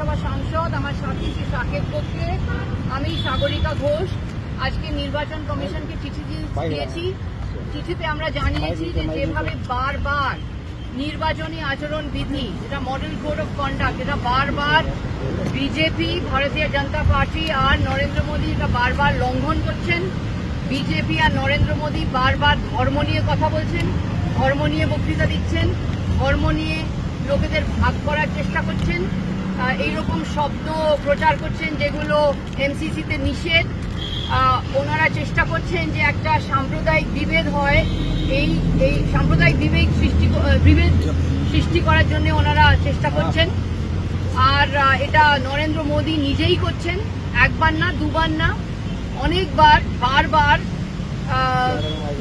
বিধানসভা সাংসদ আমার সাথী শ্রী সাকেত পক্ষে আমি সাগরিকা ঘোষ। আজকে নির্বাচন কমিশনকে চিঠি দিয়েছি। চিঠিতে আমরা জানিয়েছি যে যেভাবে বারবার নির্বাচনী আচরণ বিধি যেটা মডেল কোড অফ কন্ডাক্ট এটা বারবার বিজেপি ভারতীয় জনতা পার্টি আর নরেন্দ্র মোদী এটা বারবার লঙ্ঘন করছেন। বিজেপি আর নরেন্দ্র মোদী বারবার ধর্ম নিয়ে কথা বলছেন ধর্ম নিয়ে বক্তৃতা দিচ্ছেন ধর্ম নিয়ে লোকেদের ভাগ করার চেষ্টা করছেন। এইরকম শব্দ প্রচার করছেন যেগুলো এমসিসিতে নিষেধ। ওনারা চেষ্টা করছেন যে একটা সাম্প্রদায়িক বিভেদ হয়। এই এই সাম্প্রদায়িক বিভেদ সৃষ্টি বিভেদ সৃষ্টি করার জন্য ওনারা চেষ্টা করছেন। আর এটা নরেন্দ্র মোদী নিজেই করছেন। একবার না, দুবার না, অনেকবার, বারবার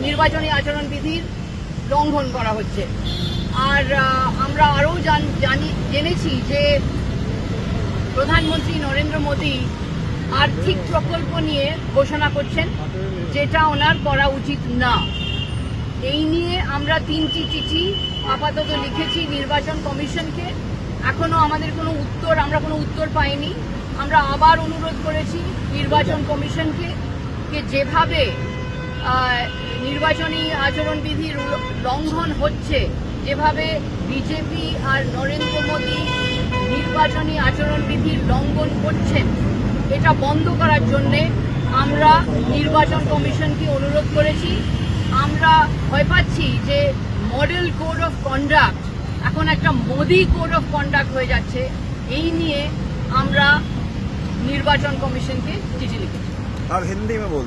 নির্বাচনী আচরণবিধির লঙ্ঘন করা হচ্ছে। আর আমরা আরও জানি, জেনেছি যে প্রধানমন্ত্রী নরেন্দ্র মোদী আর্থিক প্রকল্প নিয়ে ঘোষণা করছেন, যেটা ওনার করা উচিত না। এই নিয়ে আমরা তিনটি চিঠি আপাতত লিখেছি নির্বাচন কমিশনকে। এখনও আমাদের কোনো উত্তর, আমরা কোনো উত্তর পাইনি। আমরা আবার অনুরোধ করেছি নির্বাচন কমিশনকে যে যেভাবে নির্বাচনী আচরণবিধির লঙ্ঘন হচ্ছে, যেভাবে বিজেপি আর নরেন্দ্র মোদী নির্বাচনী আচরণবিধি লঙ্ঘন করছেন এটা বন্ধ করার জন্যে আমরা নির্বাচন কমিশনকে অনুরোধ করেছি। আমরা ভয় পাচ্ছি যে মডেল কোড অফ কন্ডাক্ট এখন একটা মোদি কোড অফ কন্ডাক্ট হয়ে যাচ্ছে, এই নিয়ে আমরা নির্বাচন কমিশনকে চিঠি লিখেছি। আর হিন্দি বল